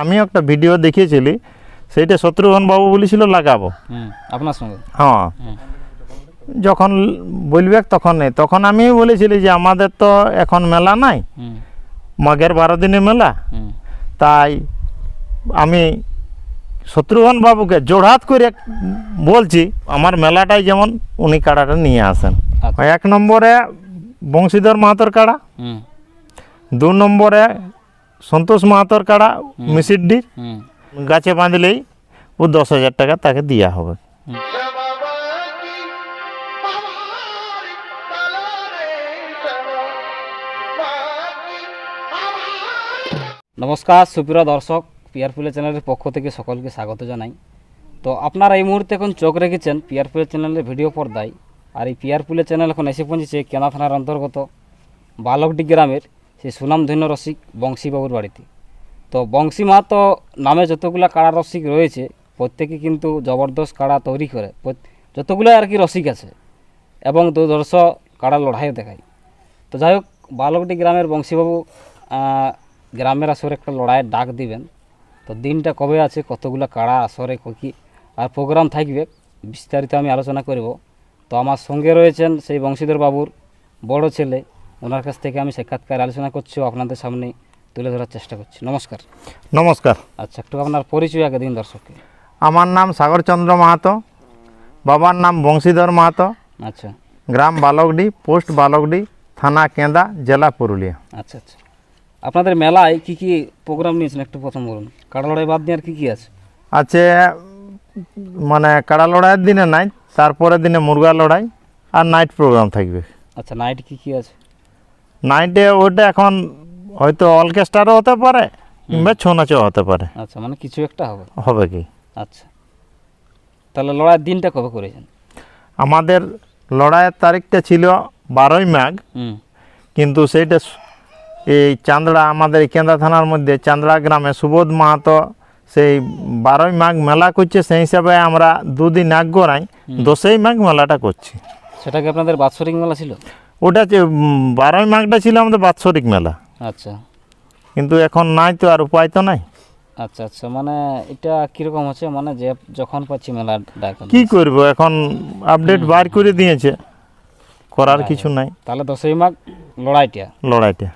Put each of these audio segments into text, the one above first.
আমি একটা ভিডিও দেখিয়েছিলি সেইটা শত্রুঘ্ন বাবু বলেছিল লাগাবো। আপনার সঙ্গে? হ্যাঁ। যখন বলবে তখন নেই তখন আমি বলেছিলি যে আমাদের তো এখন মেলা নাই মাঘের বারো দিনের মেলা। তাই আমি শত্রুঘ্ন বাবুকে জোড়হাত করে বলছি আমার মেলাটাই যেমন উনি কাড়াটা নিয়ে আসেন। আচ্ছা। এক নম্বরে বংশীধর মাহাতর কাড়া দু নম্বরে সন্তোষ মাহাতর কাড়া মিসিড্ডির গাছে বাঁধলেই ও দশ হাজার টাকা তাকে দেওয়া হবে। নমস্কার সুপ্রিয় দর্শক পিয়ারপুলে চ্যানেলের পক্ষ থেকে সকলকে স্বাগত জানাই। তো আপনারা এই মুহূর্তে এখন চোখ রেখেছেন পিয়ারপুলে চ্যানেলের ভিডিও পর্দায়। আর এই পিয়ারপুলে চ্যানেল এখন এসে পৌঁছেছে কেনা থানার অন্তর্গত বালকডি গ্রামের সেই সুনামধন্য রসিক বংশীবাবুর বাড়িতে তো বংশী মাহাতো নামে যতগুলো কাড়া রসিক রয়েছে প্রত্যেকে কিন্তু জবরদস্ত কাড়া তৈরি করে যতগুলো আর কি রসিক আছে এবং দুর্ধর্ষ কাড়া লড়াইও দেখায় তো যাই হোক বালকটি গ্রামের বংশীবাবু গ্রামের আসরে একটা লড়াইয়ের ডাক দিবেন তো দিনটা কবে আছে কতগুলো কাড়া আসরে কি আর প্রোগ্রাম থাকবে বিস্তারিত আমি আলোচনা করব তো আমার সঙ্গে রয়েছেন সেই বংশীধর বাবুর বড় ছেলে ওনার কাছ থেকে আমি সাক্ষাৎকার আলোচনা করছি আপনাদের সামনে তুলে ধরার চেষ্টা করছি। নমস্কার। নমস্কার। আচ্ছা একটু আপনার পরিচয় আগে দিন দর্শককে। আমার নাম সাগরচন্দ্র মাহাতো বাবার নাম বংশীধর মাহাতো। আচ্ছা। গ্রাম বালকডি পোস্ট বালকডি থানা কেন্দা জেলা পুরুলিয়া। আচ্ছা আচ্ছা। আপনাদের মেলায় কি কি প্রোগ্রাম নিয়েছেন একটু প্রথম বলুন। কাড়া লড়াই বাদ দিয়ে আর কী কি আছে? আছে মানে কাড়া লড়াইয়ের দিনে নাই তারপরে দিনে মুরগা লড়াই আর নাইট প্রোগ্রাম থাকবে। আচ্ছা নাইট কি কি আছে? নাইটে ওইটা এখন হয়তো অর্কেস্ট্রারও হতে পারে কিংবা ছৌ নাচও হতে পারে। আচ্ছা মানে কিছু একটা হবে। হবে কি? আচ্ছা। তাহলে লড়াইয়ের দিনটা কবে করেছেন? আমাদের লড়াইয়ের তারিখটা ছিল বারোই মাঘ। কিন্তু সেইটা এই চান্দড়া আমাদের কেন্দ্রা থানার মধ্যে চান্দড়া গ্রামে সুবোধ মাহাতো সেই বারোই মাঘ মেলা করছে সেই হিসাবে আমরা দুদিন আগ গড়াই। দশই মাঘ মেলাটা করছি। সেটা কি আপনাদের বাৎসরিক মেলা ছিল? ওটা যে বারোই মাঘটা ছিল আমাদের বাৎসরিক মেলা। আচ্ছা। কিন্তু এখন নাই তো আর উপায় তো নাই। আচ্ছা আচ্ছা মানে এটা কীরকম হচ্ছে? মানে যে যখন পাচ্ছি মেলা ডাক কি করব? এখন আপডেট বার করে দিয়েছে। করার কিছু নাই। তাহলে দশই মাঘ লড়াইটা? লড়াইটা।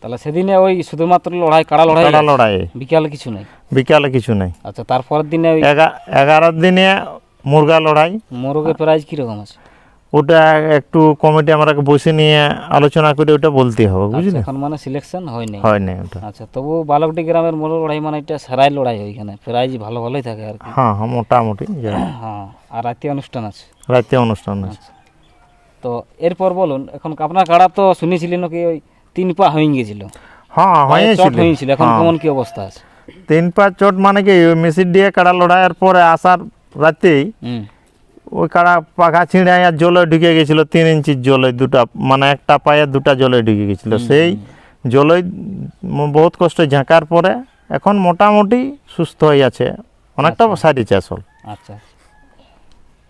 তাহলে সেদিনে ওই শুধুমাত্র লড়াই কাড়া লড়াই? কাড়া লড়াই? বিকালে কিছু নেই? বিকালে কিছু নাই। আচ্ছা তারপরের দিনে ওই এগা- এগারো দিনে মুরগা লড়াই। মোরগের প্রাইজ কীরকম আছে? ওটা একটু কমিটি আমরা বসে নিয়ে আলোচনা করে ওটা বলতে হবে আচ্ছা, বুঝলি? এখন মানে সিলেকশন হয়নি হয় না ওটা। আচ্ছা তবু বালকটি গ্রামের মোর লড়াই মানে এটা সেরাই লড়াই ওইখানে প্রাইজ ভালো ভালোই থাকে আর কি। হ্যাঁ হ্যাঁ মোটামুটি হ্যাঁ আর রাতে অনুষ্ঠান আছে। রাতে অনুষ্ঠান আছে। আচ্ছা। তো এরপর বলুন এখন আপনার কাড়া তো শুনেছিলেন কি ওই তিন পা হয়ে গিয়েছিল হ্যাঁ হয়েছিল। হয়েছিল এখন হ্যাঁ। কেমন কি অবস্থা আছে? তিন পাঁচ চোট মানে কি মেসির দিয়ে কাড়া লড়াইয়ের পরে আসার রাতেই হুম। ওই কাড়া পাখা ছিঁড়ে আর জলে ঢুকে গেছিল তিন ইঞ্চির জলে দুটা মানে একটা পায়ে দুটা জলে ঢুকে গেছিল। সেই জলে বহুত কষ্ট ঝাঁকার পরে এখন মোটামুটি সুস্থ হয়ে আছে। অনেকটা সারিছে আসল। আচ্ছা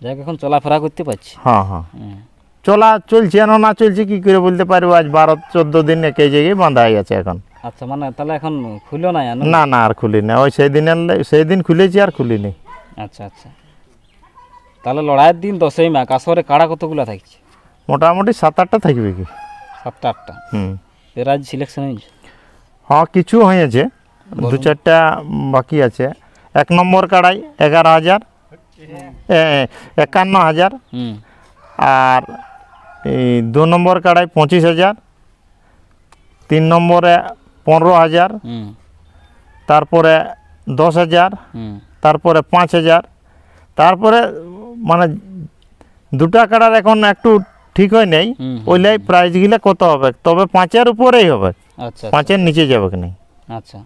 যাক এখন চলাফেরা করতে পারছি। হ্যাঁ হ্যাঁ। চলা চলছে না না চলছে কি করে বলতে পারব? আজ বারো চোদ্দ দিন একই জায়গায় বাঁধা হয়ে গেছে এখন। আচ্ছা মানে তাহলে এখন খুললো না না না আর খুলি না ওই সেই দিনের সেই দিন খুলেছি আর খুলিনি। আচ্ছা আচ্ছা। তাহলে লড়াইয়ের দিন দশই মাঘ আসরে কাড়া কতগুলো থাকছে? মোটামুটি সাত আটটা থাকবে কি? সাতটা আটটা? হুম। প্রাইজ সিলেকশন হয়েছে? হ্যাঁ কিছু হয়েছে। দু চারটা বাকি আছে। এক নম্বর কাড়াই এগারো হাজার। একান্ন হাজার। আর এই দু নম্বর কাড়াই পঁচিশ হাজার। তিন নম্বরে পনেরো হাজার। তারপরে দশ হাজার। তারপরে পাঁচ হাজার। তারপরে মানে দুটা কাড়ার এখন একটু ঠিক হয় নেই। ওইলাই প্রাইজগুলো কত হবে? তবে পাঁচের উপরেই হবে। আচ্ছা পাঁচের নিচে যাবে কি নাই? আচ্ছা।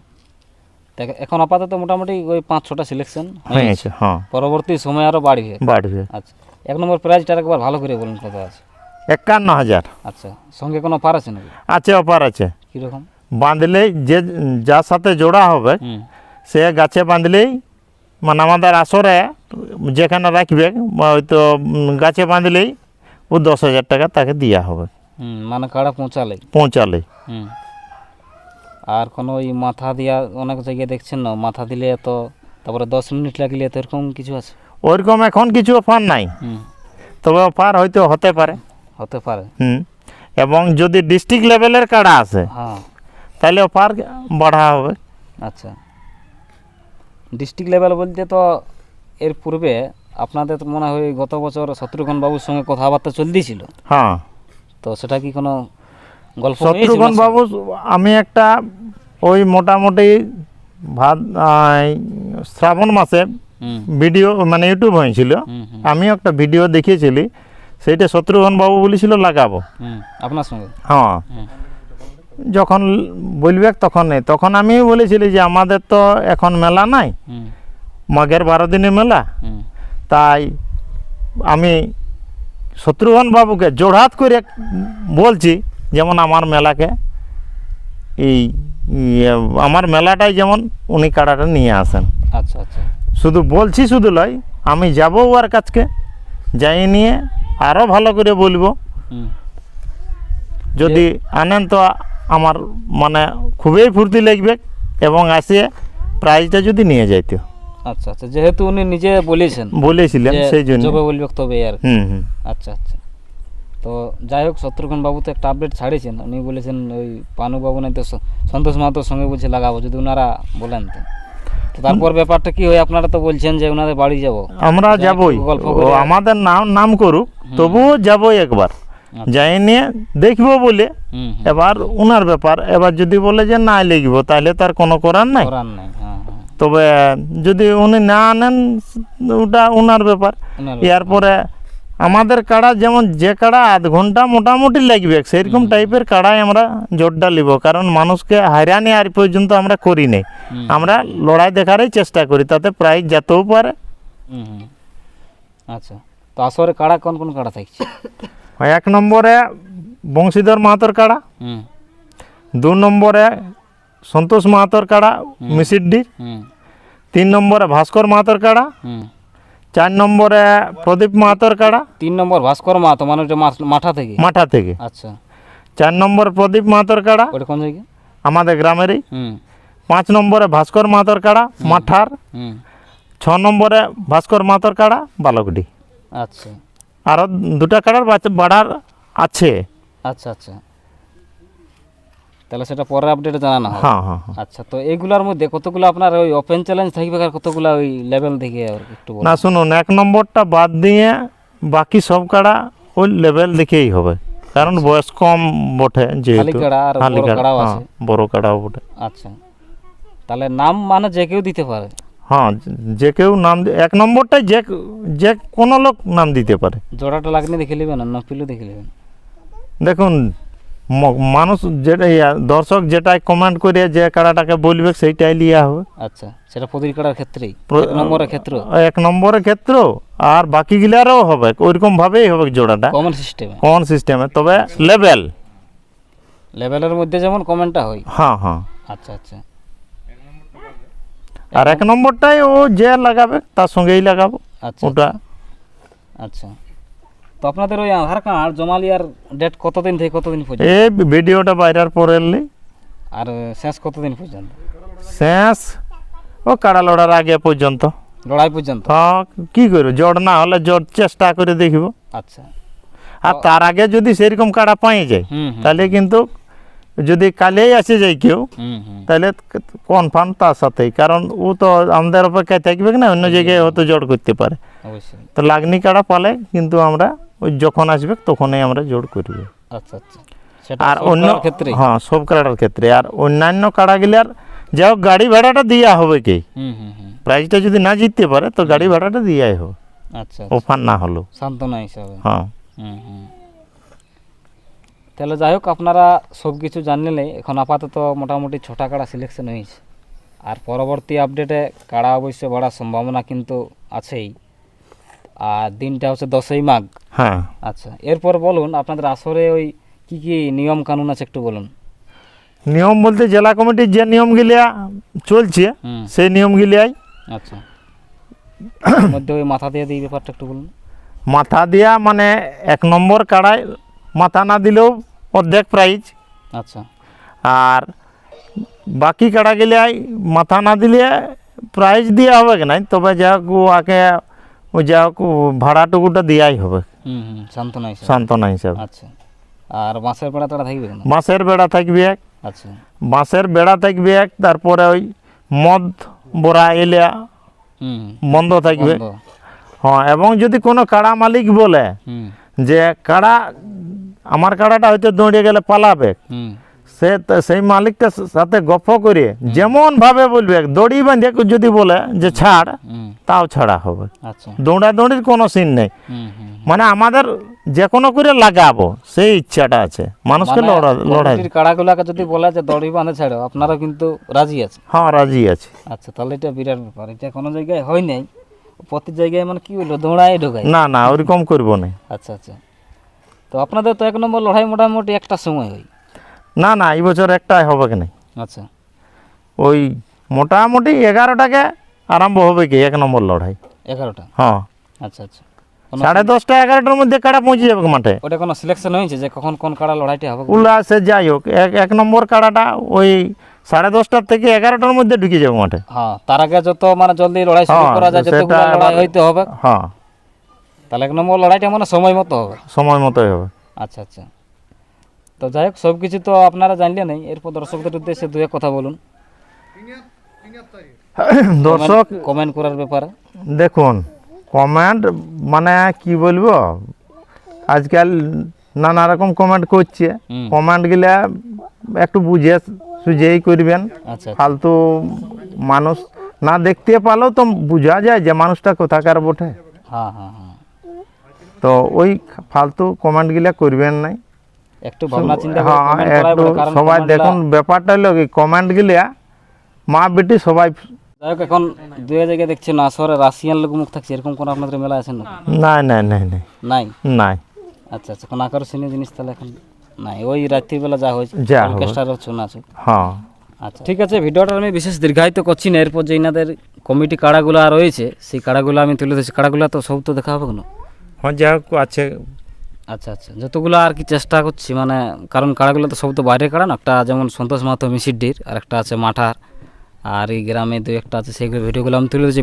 এখন আপাতত মোটামুটি ওই পাঁচ ছটা সিলেকশন হয়েছে হ্যাঁ। পরবর্তী সময় আরও বাড়বে। বাড়বে। আচ্ছা। এক নম্বর প্রাইজটা একবার ভালো করে বলুন কত আছে? একান্ন হাজার। আচ্ছা। সঙ্গে কোনো পার আছে নাকি? আছে অফার আছে। কীরকম? বাঁধলেই যে যার সাথে জোড়া হবে সে গাছে বাঁধলেই মানে আমাদের আসরে যেখানে রাখবে হয়তো গাছে বাঁধলেই ও দশ হাজার টাকা তাকে দেওয়া হবে। মানে কাড়া পৌঁছালে? পৌঁছালে। আর কোনো ওই মাথা দিয়া অনেক জায়গায় দেখছেন না? মাথা দিলে এত তারপরে দশ মিনিট লাগলে এত এরকম কিছু আছে? ওইরকম এখন কিছু অফার নাই। তবে অফার হয়তো হতে পারে। হতে পারে। হুম। এবং যদি ডিস্ট্রিক্ট লেভেলের কাড়া আছে হ্যাঁ। তাহলে অফার বাড়া হবে। আচ্ছা। ডিস্ট্রিক্ট লেভেল বলতে তো এর পূর্বে আপনাদের তো মনে হয় গত বছর শত্রুঘ্ন বাবুর সঙ্গে কথাবার্তা চলতেছিল। হ্যাঁ। তো সেটা কি কোনো গল্প? শত্রুঘ্ন বাবু আমি একটা ওই মোটামুটি ভাত শ্রাবণ মাসে ভিডিও মানে ইউটিউব হয়েছিল। আমিও একটা ভিডিও দেখিয়েছিলি। সেইটা শত্রুঘ্ন বাবু বলেছিল লাগাবো। আপনার সঙ্গে? হ্যাঁ। যখন বলবে তখন নেই। তখন আমি বলেছিলি যে আমাদের তো এখন মেলা নাই। মাঘের বারো দিনে মেলা। তাই আমি শত্রুঘ্ন বাবুকে জোড়হাত করে বলছি যেমন আমার মেলাকে এই ইয়ে, আমার মেলাটাই যেমন উনি কাড়াটা নিয়ে আসেন। আচ্ছা আচ্ছা। শুধু বলছি শুধু লয় আমি যাব ওর কাছকে যাই নিয়ে আরও ভালো করে বলব। যদি আনেন তো আমার মানে খুবই ফুর্তি লাগবে এবং আসিয়ে প্রাইজটা যদি নিয়ে যাইতো আচ্ছা আচ্ছা যেহেতু উনি নিজে বলেছেন বলেছিলেন সেই জন্য। যবে বলবে তবে আর হুম হুম। আচ্ছা আচ্ছা। তো যাই হোক শত্রুঘ্ন বাবু তো একটা আপডেট ছাড়িয়েছেন উনি বলেছেন ওই পানু বাবু নাই তো সন্তোষ মাহাতোর সঙ্গে বলছে লাগাবো যদি ওনারা বলেন তো। তারপর ব্যাপারটা কি হয় আপনারা তো বলছেন যে ওনাদের বাড়ি যাব। আমরা যাবই। আমাদের নাম নাম করুক তবুও যাবই একবার। যাই নিয়ে দেখব বলে। এবার উনার ব্যাপার। এবার যদি বলে যে না লিখব তাহলে তার কোনো করার নাই। হ্যাঁ হ্যাঁ। তবে যদি উনি না আনেন ওটা উনার ব্যাপার। এরপরে আমাদের কাড়া যেমন যে কাড়া আধ ঘণ্টা মোটামুটি লাগবে সেরকম টাইপের কাড়াই আমরা জোরটা নিব কারণ মানুষকে হাইরানি আর পর্যন্ত আমরা করি নাই। আমরা লড়াই দেখারই চেষ্টা করি তাতে প্রাইজ যেতেও পারে। আচ্ছা তো আসরে কাড়া কোন কোন কাড়া থাকছে? এক নম্বরে বংশীধর মাহাতর কাড়া দু নম্বরে সন্তোষ মাহাতর কাড়া মিসিড্ডির হুম। তিন নম্বরে ভাস্কর মাহাতর কাড়া চার নম্বরে প্রদীপ মাহাতর কাড়া। তিন নম্বর ভাস্কর মাহাতো মানে ওটা মাঠা থেকে? মাঠা থেকে। আচ্ছা। চার নম্বর প্রদীপ মাহাতর কাড়া ওটা কোন আমাদের গ্রামেরই। পাঁচ নম্বরে ভাস্কর মাহাতর কাড়া মাঠার। ছ নম্বরে ভাস্কর মাহাতর কাড়া বালকডি। আচ্ছা। আরও দুটা কাটার বাড়ার আছে। আচ্ছা আচ্ছা। তাহলে সেটা পরের আপডেটে জানানো হবে। হ্যাঁ হ্যাঁ হ্যাঁ। আচ্ছা তো এইগুলোর মধ্যে কতগুলো আপনার ওই ওপেন চ্যালেঞ্জ থাকবে আর কতগুলো ওই লেভেল আর একটু না শুনুন এক নম্বরটা বাদ দিয়ে বাকি সব কাড়া ওই লেভেল দেখেই হবে। কারণ বয়স কম বটে যেহেতু। হ্যাঁ, আছে। বড় কাড়াও বটে। আচ্ছা। তাহলে নাম মানে যে কেউ দিতে পারে। হ্যাঁ যে কেউ নাম এক নম্বরটাই যে যে কোনো লোক নাম দিতে পারে। জোড়াটা লাগলে দেখে নেবেন আর নপিলও দেখে নেবেন। দেখুন মানুষ যেটা দর্শক যেটাই কমেন্ট করে যে কাড়াটাকে বলবে সেইটাই লিয়া হবে। আচ্ছা সেটা প্রতির কাড়ার ক্ষেত্রেই? এক নম্বরের ক্ষেত্রে? এক নম্বরের ক্ষেত্র আর বাকি গিলারও হবে ওইরকম ভাবেই হবে জোড়াটা। কমন সিস্টেমে কোন সিস্টেমে তবে লেভেল লেভেলের মধ্যে যেমন কমেন্টটা হয়। হ্যাঁ হ্যাঁ। আচ্ছা আচ্ছা। আর এক নম্বরটাই ও যে লাগাবে তার সঙ্গেই লাগাবো আচ্ছা। ওটা। আচ্ছা। তো আপনাদের ওই আধার কার্ড জমা লিয়ার ডেট কতদিন থেকে কতদিন পর্যন্ত? এই ভিডিওটা বাইরের পরে এলি। আর শেষ কতদিন পর্যন্ত? শেষ? ও কাড়া লড়ার আগে পর্যন্ত। লড়াই পর্যন্ত? হ্যাঁ কি করব জোর না হলে জোর চেষ্টা করে দেখব। আচ্ছা। আর তার আগে যদি সেরকম কাড়া পাই যায় তাহলে কিন্তু যদি কালেই আসে যায় কেউ তাহলে কনফার্ম তার সাথেই। কারণ ও তো আমাদের অপেক্ষায় থাকবে না অন্য জায়গায় হয়তো জোর করতে পারে। তো লাগনি কাড়া পালে কিন্তু আমরা ওই যখন আসবে তখনই আমরা জোর করব। আচ্ছা আচ্ছা। আর অন্য ক্ষেত্রে? হ্যাঁ সব কাড়ার ক্ষেত্রে। আর অন্যান্য কাড়াগুলার যাই হোক গাড়ি ভাড়াটা দেওয়া হবে কি? প্রাইজটা যদি না জিততে পারে তো গাড়ি ভাড়াটা দিয়াই হবে আচ্ছা অফার না হলো। সান্ত্বনা হিসাবে। হ্যাঁ। হুম হুম। তাহলে যাই হোক আপনারা সব কিছু জানলে এখন আপাতত মোটামুটি ছটা কাড়া সিলেকশন হয়েছে। আর পরবর্তী আপডেটে কাড়া অবশ্য বাড়ার সম্ভাবনা কিন্তু আছেই। আর দিনটা হচ্ছে দশই মাঘ। হ্যাঁ। আচ্ছা এরপর বলুন আপনাদের আসরে ওই কি কি নিয়ম কানুন আছে একটু বলুন? নিয়ম বলতে জেলা কমিটির যে নিয়মগুলিয়া চলছে সেই নিয়মগুলিয়াই। আচ্ছা। মধ্যে ওই মাথা দিয়ে দিই ব্যাপারটা একটু বলুন। মাথা দিয়া মানে এক নম্বর কাড়ায় মাথা না দিলেও অর্ধেক প্রাইজ আচ্ছা। আর বাকি কাড়া গেলে মাথা না দিলে প্রাইজ দেওয়া হবে কি নাই? তবে যা আগে ও যা ভাড়াটুকুটা দেওয়াই হবে। সান্ত্বনা হিসেবে। সান্ত্বনা হিসাবে। আচ্ছা। আর বাঁশের বেড়া তারা থাকবে বাঁশের বেড়া থাকবে এক। আচ্ছা। বাঁশের বেড়া থাকবে এক তারপরে ওই মদ বড়া এলিয়া হুম। বন্ধ থাকবে। হ্যাঁ এবং যদি কোনো কাড়া মালিক বলে যে কাড়া আমার কাড়াটা হয়তো দৌড়ে গেলে পালাবে। সে সেই মালিকটার সাথে গপ করে যেমন ভাবে বলবে দড়ি বাঁধে যদি বলে যে ছাড় তাও ছাড়া হবে। আচ্ছা। দৌড়াদৌড়ির কোনো সিন নেই। মানে আমাদের যে কোনো করে লাগাবো সেই ইচ্ছাটা আছে। মানুষকে মানে লড়াই। কাড়াগুলাকে যদি বলে যে দড়ি বাঁধে ছাড়ো আপনারা কিন্তু রাজি আছে হ্যাঁ রাজি আছে। আচ্ছা তাহলে এটা বিরাট ব্যাপার। এটা কোনো জায়গায় হয় নাই। প্রতি জায়গায় মানে কি হলো? দৌড়ায় ঢোকায়। না না ওরকম করব না আচ্ছা আচ্ছা। তো আপনাদের তো এক নম্বর লড়াই মোটামুটি একটা সময় হয়। না না এই বছর একটাই হবে কি নাই। আচ্ছা। ওই মোটামুটি এগারোটাকে আরম্ভ হবে কি এক নম্বর লড়াই। এগারোটা? হ্যাঁ। আচ্ছা আচ্ছা। সাড়ে দশটা এগারোটার মধ্যে কাড়া পৌঁছে যাবে মাঠে? ওটা কোনো সিলেকশন হয়েছে যে কখন কোন কাড়া লড়াইটা হবে? উল্লা সে যাই হোক এক এক নম্বর কাড়াটা ওই সাড়ে দশটার থেকে এগারোটার মধ্যে ঢুকে যাবে মাঠে। হ্যাঁ তার আগে যত মানে জলদি লড়াই শুরু হ্যাঁ, করা যায় যতগুলো লড়াই হইতে হবে। হ্যাঁ। তাহলে এক নম্বর লড়াইটা মানে সময় মতো হবে। সময় মতোই হবে। আচ্ছা আচ্ছা। তো যাই হোক সব কিছু তো আপনারা জানলে নেই এরপর দর্শকদের উদ্দেশ্যে দু এক কথা বলুন। দর্শক কমেন্ট করার ব্যাপারে। দেখুন কমেন্ট মানে কি বলব? আজকাল নানা রকম কমেন্ট করছে। হুম। কমেন্টগুলা একটু বুঝে সুঝেই করবেন। আচ্ছা। ফালতু মানুষ না দেখতে পারলেও তো বোঝা যায় যে মানুষটা কোথাকার বটে। হ্যাঁ হ্যাঁ হ্যাঁ। তো ওই ফালতু কমেন্টগুলা করবেন নাই। একটু ভাবনা চিন্তা হ্যাঁ একটু সবাই দেখুন ব্যাপারটা হলো কি কমেন্টগুলা মা বেটি সবাই যাই হোক এখন দুই জায়গায় দেখছি না শহরে রাশিয়ান লোক মুখ থাকছে এরকম কোন আপনাদের মেলা আছে না নাই নাই নাই নাই। নাই? নাই। আচ্ছা আচ্ছা কোন আকর্ষণীয় জিনিস তাহলে এখন নাই। ওই রাত্রির বেলা যা হয়েছে। অর্কেস্ট্রার হচ্ছে নাচ হ্যাঁ। আচ্ছা ঠিক আছে ভিডিওটা আমি বিশেষ দীর্ঘায়িত করছি না এরপর যে ইনাদের কমিটি কাড়াগুলো রয়েছে সেই কাড়াগুলো আমি তুলে ধরছি। কাড়াগুলো তো সব তো দেখা হবে কেন? হ্যাঁ যা আছে। আচ্ছা আচ্ছা। যতগুলো আর কি চেষ্টা করছি মানে কারণ কাড়াগুলো তো সব তো বাইরে কাড়া না। একটা যেমন সন্তোষ মাহাতো মিসিডির আর একটা আছে মাঠার। আর এই গ্রামে দু একটা আছে সেইগুলো ভিডিওগুলো আমি তুলে ধরছি।